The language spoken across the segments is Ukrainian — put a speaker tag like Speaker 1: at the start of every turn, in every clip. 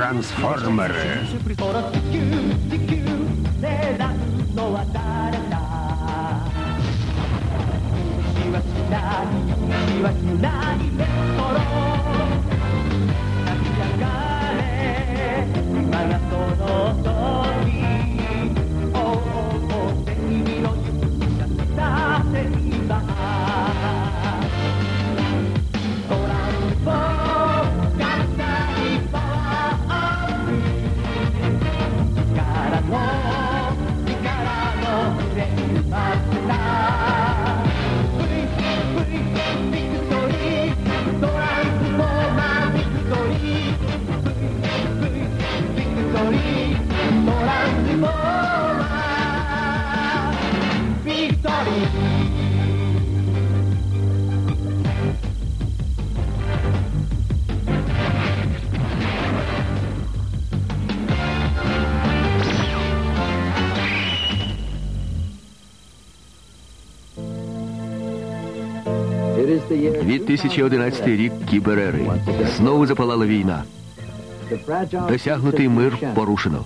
Speaker 1: Трансформери.
Speaker 2: ほら
Speaker 3: 2011 рік кіберери. Знову запалала війна. Досягнутий мир порушено.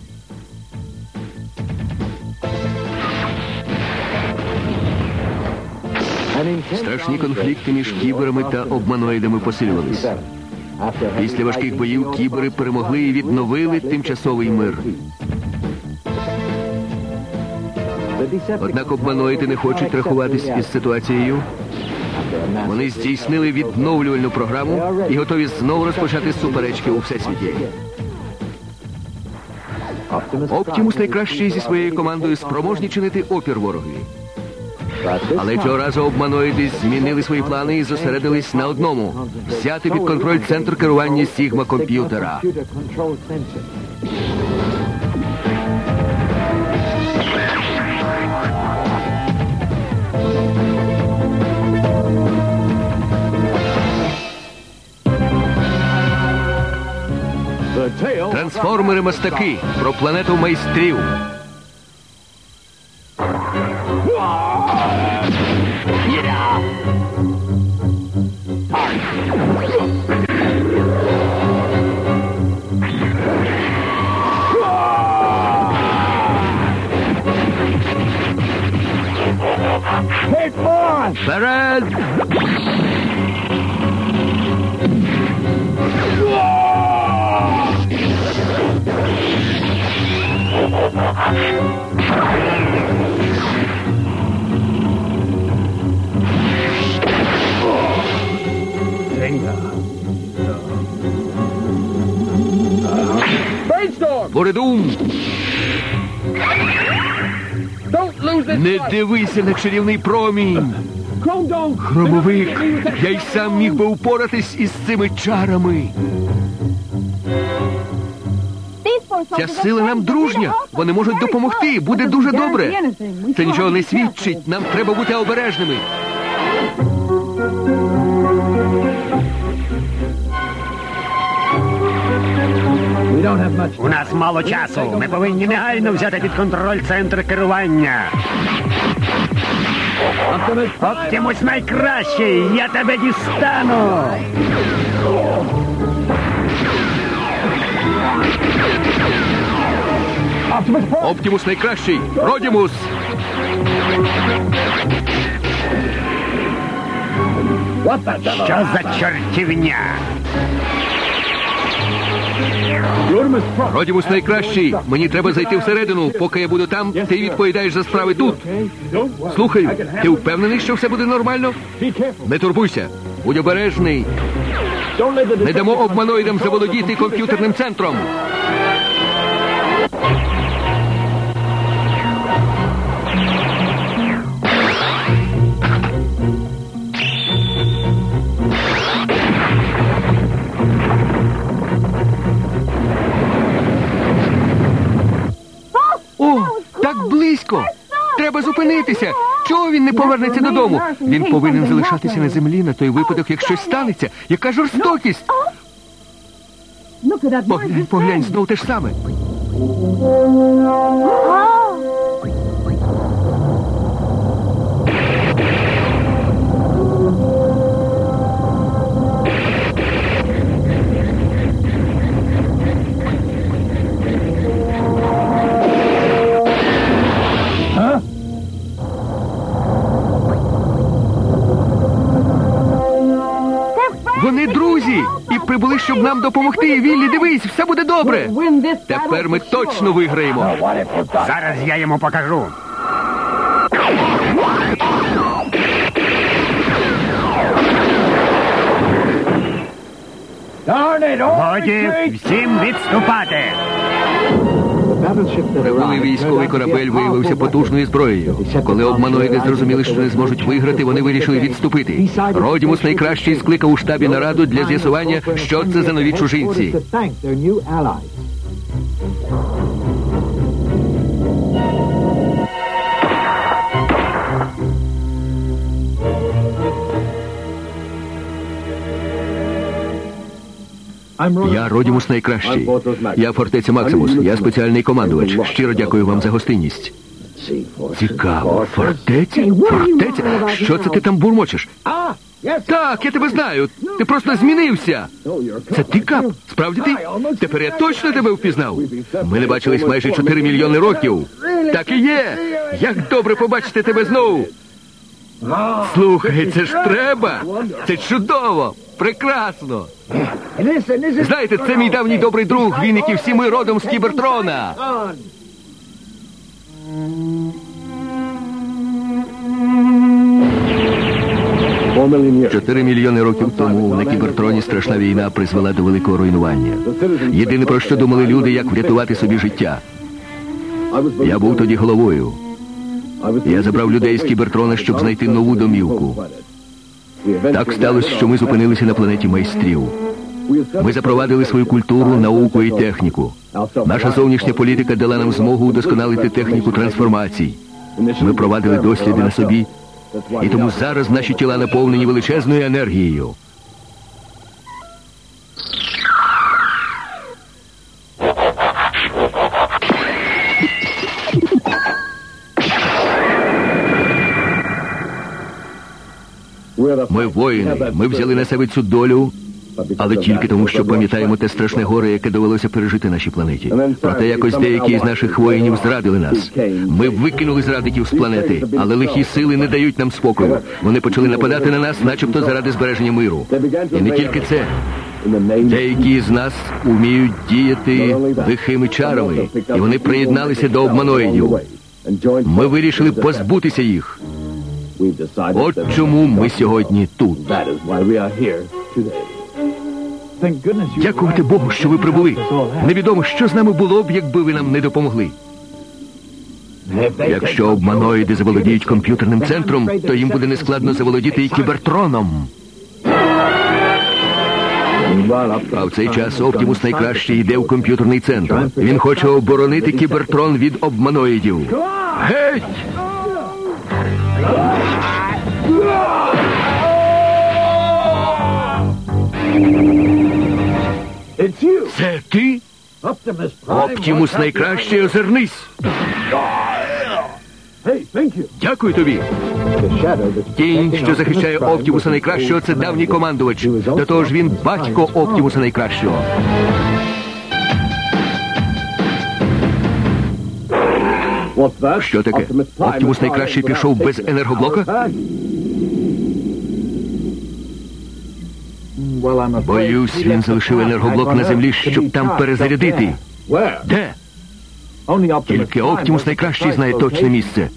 Speaker 3: Страшні конфлікти між кіберами та обманоїдами посилювалися. Після важких боїв кібери перемогли і відновили тимчасовий мир. Однак обманоїди не хочуть рахуватись із ситуацією. Вони здійснили відновлювальну програму і готові знову розпочати суперечки у всесвіті. Оптімус найкращий зі своєю командою спроможні чинити опір ворогові. Але цього разу обманоїди змінили свої плани і зосередились на одному взяти під контроль центр керування Сігма комп'ютера. Трансформери мастаки про планету майстрів. Вперед! Боридум! Не дивися на чарівний промінь! Громовик! Я й сам міг би упоратись із цими чарами. Ця сила нам дружня. Вони можуть допомогти. Буде дуже добре. Це нічого не свідчить. Нам треба бути обережними.
Speaker 1: У нас мало часу. Ми повинні негайно взяти під контроль центр керування. Оптимус найкращий! Я тебе дістану!
Speaker 3: Оптимус найкращий. Родімус!
Speaker 1: Що за чортівня?
Speaker 3: Родімус найкращий. Мені треба зайти всередину. Поки я буду там, ти відповідаєш за справи тут. Слухаю, ти впевнений, що все буде нормально? Не турбуйся. Будь обережний. Не дамо обманоїдам заволодіти комп'ютерним центром. Близько! Треба зупинитися. Чого він не повернеться додому? Він повинен залишатися на землі на той випадок, як щось станеться. Яка жорстокість! Поглянь, поглянь, знов те ж саме. Прибули, щоб нам допомогти. Віллі, дивись, все буде добре. Тепер ми точно виграємо.
Speaker 1: Зараз я йому покажу. Годі всім відступати.
Speaker 3: Прибулий військовий корабель виявився потужною зброєю. Коли обманоїди зрозуміли, що не зможуть виграти, вони вирішили відступити. Родімус найкращий скликав у штабі нараду для з'ясування, що це за нові чужинці. Я Родімус найкращий. Я фортеця Максимус. Я спеціальний командувач. Щиро дякую вам за гостинність. Цікаво. Фортеця? Фортеця? Що це ти там бурмочеш? Так, я тебе знаю. Ти просто змінився. Це ти кап? Справді ти? Тепер я точно тебе впізнав. Ми не бачились майже 4 мільйони років. Так і є. Як добре побачити тебе знову. Слухай, це ж треба. Це чудово. Прекрасно. Знаєте, це мій давній добрий друг. Він, як і всі ми родом з Кібертрона. Чотири мільйони років тому на Кібертроні страшна війна призвела до великого руйнування. Єдине про що думали люди, як врятувати собі життя. Я був тоді головою. Я забрав людей з Кібертрона, щоб знайти нову домівку. Так сталося, що ми зупинилися на планеті майстрів. Ми запровадили свою культуру, науку і техніку. Наша зовнішня політика дала нам змогу удосконалити техніку трансформацій. Ми провадили досліди на собі, і тому зараз наші тіла наповнені величезною енергією. Ми воїни. Ми взяли на себе цю долю, але тільки тому, що пам'ятаємо те страшне горе, яке довелося пережити нашій планеті. Проте якось деякі з наших воїнів зрадили нас. Ми викинули зрадників з планети, але лихі сили не дають нам спокою. Вони почали нападати на нас, начебто заради збереження миру. І не тільки це. Деякі з нас уміють діяти лихими чарами, і вони приєдналися до обманоїдів. Ми вирішили позбутися їх. От чому ми сьогодні тут. Дякувати Богу, що ви прибули. Невідомо, що з нами було б, якби ви нам не допомогли. Якщо обманоїди заволодіють комп'ютерним центром, то їм буде нескладно заволодіти і кібертроном. А в цей час Оптімус найкраще йде в комп'ютерний центр. Він хоче оборонити кібертрон від обманоїдів. Геть! Це ти? Оптімус найкраще озирнись. Дякую тобі. Тінь, що захищає Оптімуса найкращого, це давній командувач. До того ж він батько Оптімуса найкращого. Що таке? Оптімус найкраще пішов без енергоблока? Боюсь, він залишив енергоблок на землі, щоб там перезарядити. Де? Тільки Оптімус найкращий знає точне місце.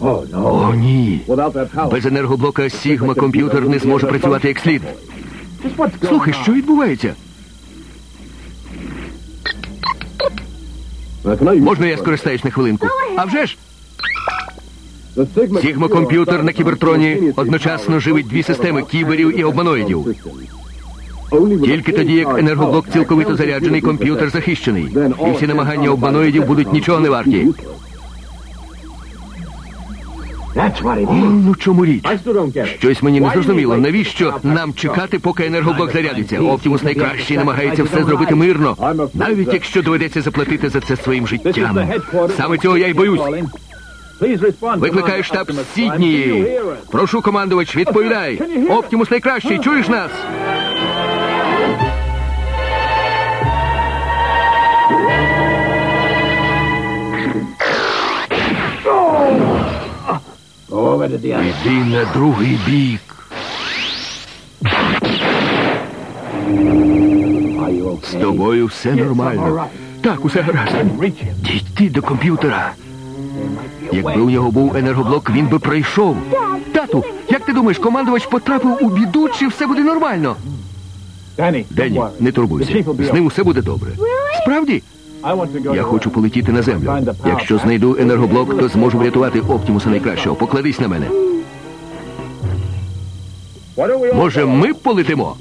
Speaker 3: О, ні. Без енергоблока Сігма комп'ютер не зможе працювати як слід. Слухай, що відбувається? Можна я скористаюсь на хвилинку? А вже ж! Сігма комп'ютер на кібертроні одночасно живить дві системи кіберів і обманоїдів. Тільки тоді, як енергоблок цілковито заряджений, комп'ютер захищений. І всі намагання обманоїдів будуть нічого не варті. О, ну чому річ? Щось мені не зрозуміло. Навіщо нам чекати, поки енергоблок зарядиться? Оптімус найкращий намагається все зробити мирно, навіть якщо доведеться заплатити за це своїм життям. Саме цього я й боюсь. Викликаю штаб Сіднії. Прошу, командувач, відповідай. Оптімус найкращий, чуєш нас? Іди на другий бік. З тобою все нормально. Так, усе гаразд. Дійти до комп'ютера. Якби у нього був енергоблок, він би пройшов. Тату, як ти думаєш, командувач потрапив у біду, чи все буде нормально? Денні, не турбуйся. З ним усе буде добре. Справді? Я хочу полетіти на землю. Якщо знайду енергоблок, то зможу врятувати Оптімуса найкращого. Покладись на мене. Може, ми полетимо?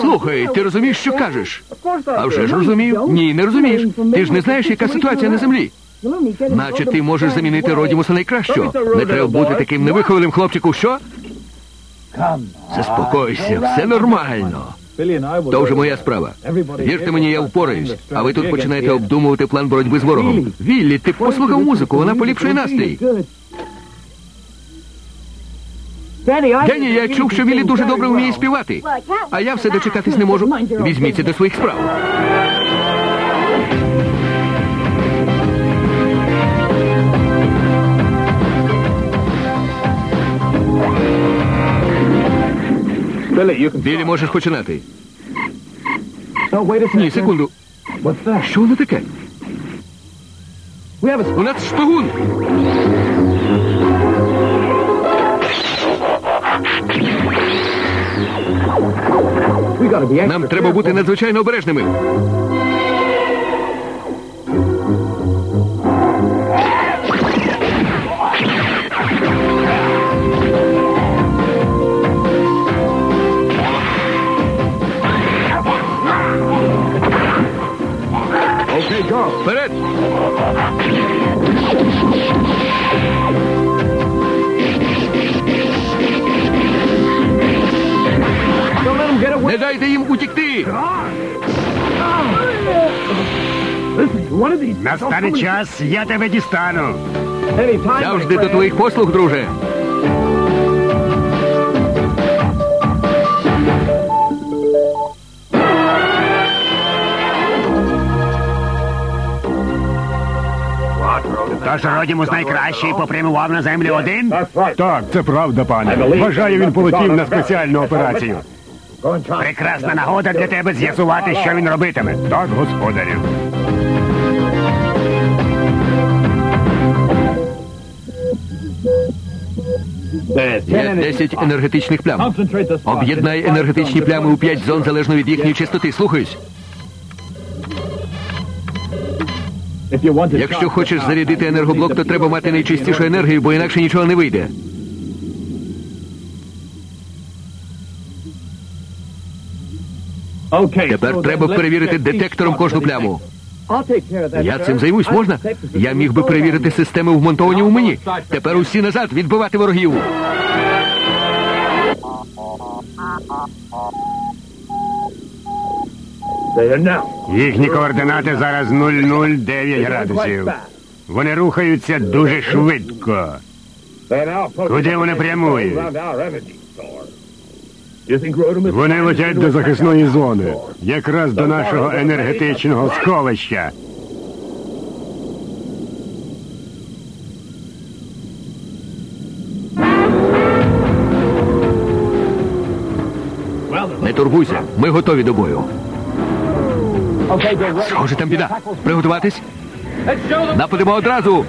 Speaker 3: Слухай, ти розумієш, що кажеш? А вже ж розумів? Ні, не розумієш. Ти ж не знаєш, яка ситуація на землі. Наче ти можеш замінити Родімуса найкращого. Не треба бути таким невихованим хлопчику, що? Заспокойся, все нормально. То вже моя справа. Вірте мені, я впораюсь. А ви тут починаєте обдумувати план боротьби з ворогом. Віллі, ти послухав музику, вона поліпшує настрій. Денні, я чув, що Віллі дуже добре вміє співати. А я все дочекатись не можу. Візьміться до своїх справ. Віллі, можеш починати. Ні, секунду. Що воно таке? У нас шпигун. Нам треба бути надзвичайно обережними. Вперед! Не дайте їм утікти!
Speaker 1: Настане час, я тебе дістану.
Speaker 3: Завжди до твоїх послуг, друже.
Speaker 1: Тож Родімус найкращий попрямував на землю один.
Speaker 4: Так, це правда, пане. Вважаю, він полетів на спеціальну операцію.
Speaker 1: Прекрасна нагода для тебе з'ясувати, що він робитиме.
Speaker 4: Так, господарю.
Speaker 3: Є 10 енергетичних плям. Об'єднай енергетичні плями у 5 зон залежно від їхньої частоти. Слухаюсь. Якщо хочеш зарядити енергоблок, то треба мати найчистішу енергію, бо інакше нічого не вийде. Тепер треба перевірити детектором кожну пляму. Я цим займусь, можна? Я міг би перевірити системи, вмонтовані у мені. Тепер усі назад відбивати ворогів.
Speaker 1: Їхні координати зараз 009 градусів. Вони рухаються дуже швидко. Куди вони прямують?
Speaker 4: Вони летять до захисної зони, якраз до нашого енергетичного сховища.
Speaker 3: Не турбуйся, ми готові до бою. Схоже, там біда. Приготуватись. Нападемо одразу.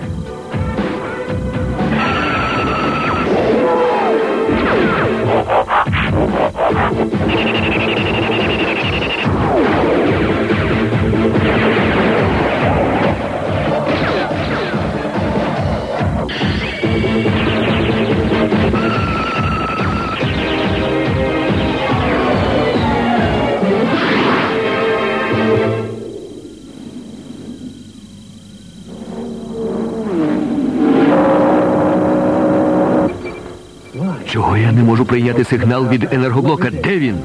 Speaker 3: Можу прийняти сигнал від енергоблока? Де він?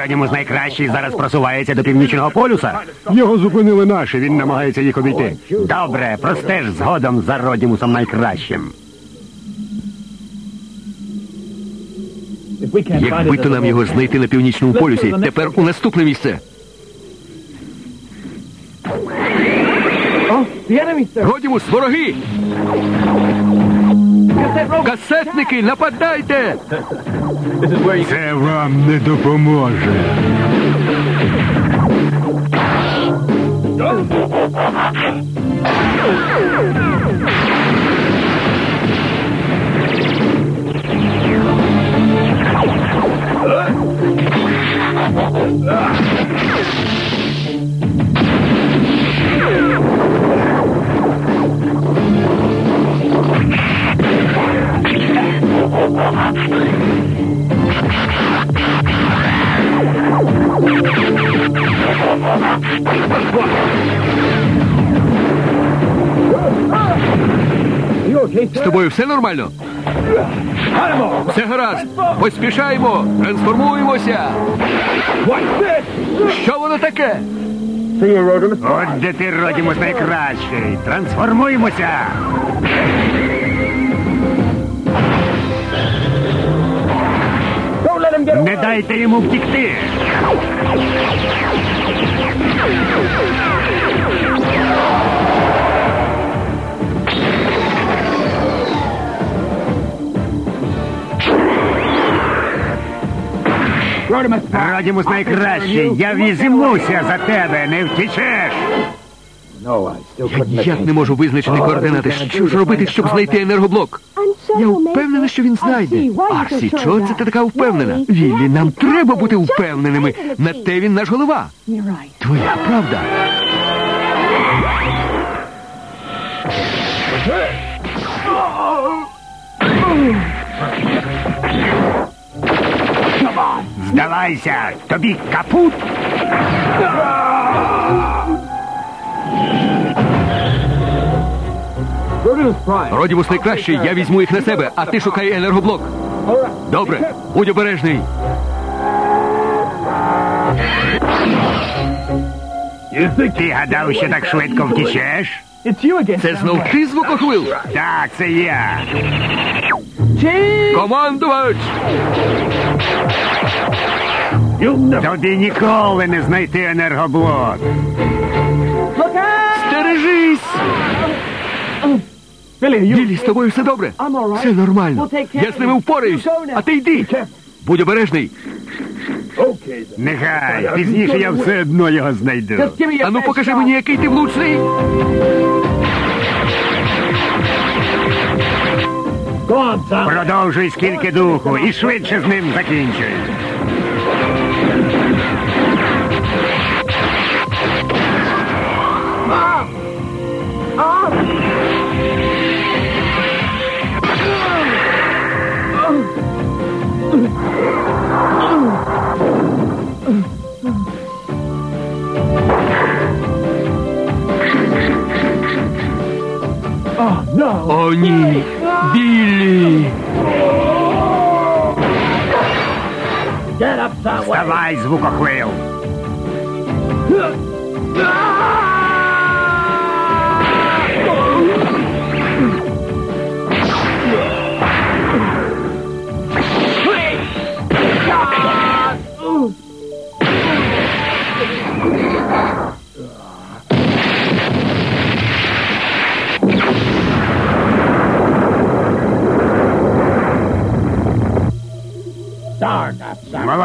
Speaker 1: Родімус найкращий зараз просувається до північного полюса.
Speaker 4: Його зупинили наші, він намагається їх обійти.
Speaker 1: Добре, простеж згодом за Родімусом найкращим.
Speaker 3: Якби то нам його знайти на північному полюсі, тепер у наступне місце. Родімус, вороги! Касетники, нападайте!
Speaker 4: Це вам не допоможе.
Speaker 3: Все нормально? Все гаразд. Поспішаємо, трансформуємося. Що воно таке?
Speaker 1: От де ти, Родімус, найкращий. Трансформуємося. Не дайте йому втікти. Родімус найкращий. Я візьмуся за тебе, не втічеш.
Speaker 3: Я ніяк не можу визначити координати. Що ж робити, щоб знайти енергоблок? Я впевнена, що він знайде. Арсі, чого це ти така впевнена? Лілі, нам треба бути впевненими. На те він наш голова. Твоя правда.
Speaker 1: Здавайся, тобі капут.
Speaker 3: Родімус найкращий, я візьму їх на себе, а ти шукай енергоблок. Добре, будь обережний.
Speaker 1: Ти гадав, що так швидко втічеш?
Speaker 3: Це знов ти звукохвил?
Speaker 1: Так, це я.
Speaker 3: Командувач!
Speaker 1: Тобі ніколи не знайти енергоблок.
Speaker 3: Стережись! Білі, з тобою все добре? Все нормально. Я з ними впораюсь, а ти йди. Будь обережний.
Speaker 1: Нехай, пізніше я все одно його знайду.
Speaker 3: Ану покажи мені, який ти влучний.
Speaker 1: Продовжуй скільки духу і швидше з ним закінчуй.
Speaker 3: О, ні. Біллі.
Speaker 1: Вставай, звукохвил.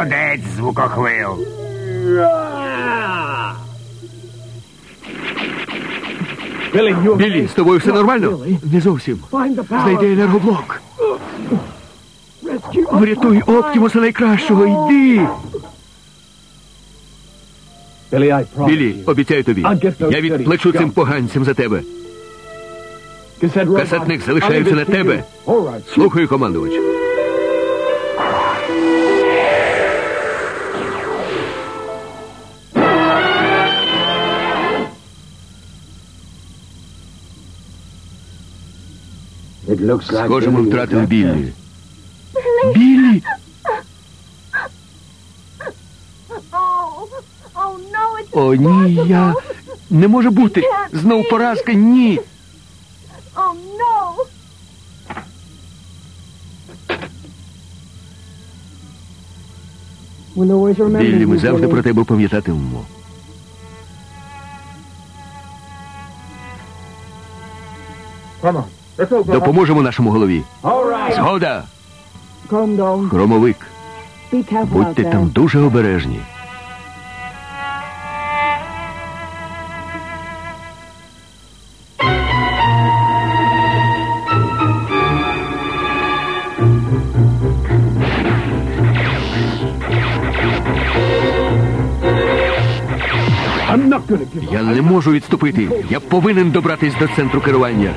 Speaker 1: Молодець, звукохвил.
Speaker 3: Біллі, з тобою все нормально? Не зовсім. Знайди енергоблок. Врятуй Оптімуса найкращого, йди. Біллі, обіцяю тобі. Я відплачу цим поганцям за тебе. Касетник залишається на тебе. Слухаю, командувач. Схоже, ми втратили Біллі. Біллі! О, ні, я... Не може бути. Знов поразка, ні. Біллі, ми завжди про тебе пам'ятатимемо. Допоможемо нашому голові. Згода! Хромовик, будьте там дуже обережні. Не можу відступити. Я повинен добратись до центру керування.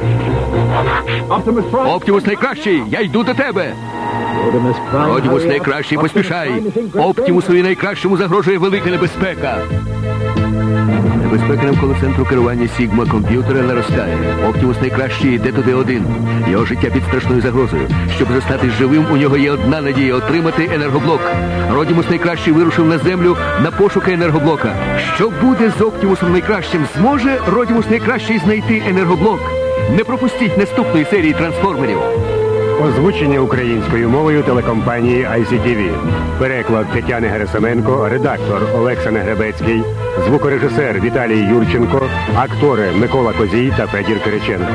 Speaker 3: Оптимус найкращий, я йду до тебе. Родімус найкращий, поспішай. Оптимусові найкращому загрожує велика небезпека. Небезпека навколо центру керування Сігма комп'ютера наростає. Оптимус найкращий йде туди один. Його життя під страшною загрозою. Щоб зостатись живим, у нього є одна надія отримати енергоблок. Родімус найкращий вирушив на землю на пошуки енергоблока. Що буде з Оптимусом найкращим? Зможе Родімус найкращий знайти енергоблок? Не пропустіть наступної серії трансформерів.
Speaker 1: Озвучення українською мовою телекомпанії ICTV. Переклад Тетяни Герасименко, редактор Олекса Негребецький, звукорежисер Віталій Юрченко, актори Микола Козій та Федір Кириченко.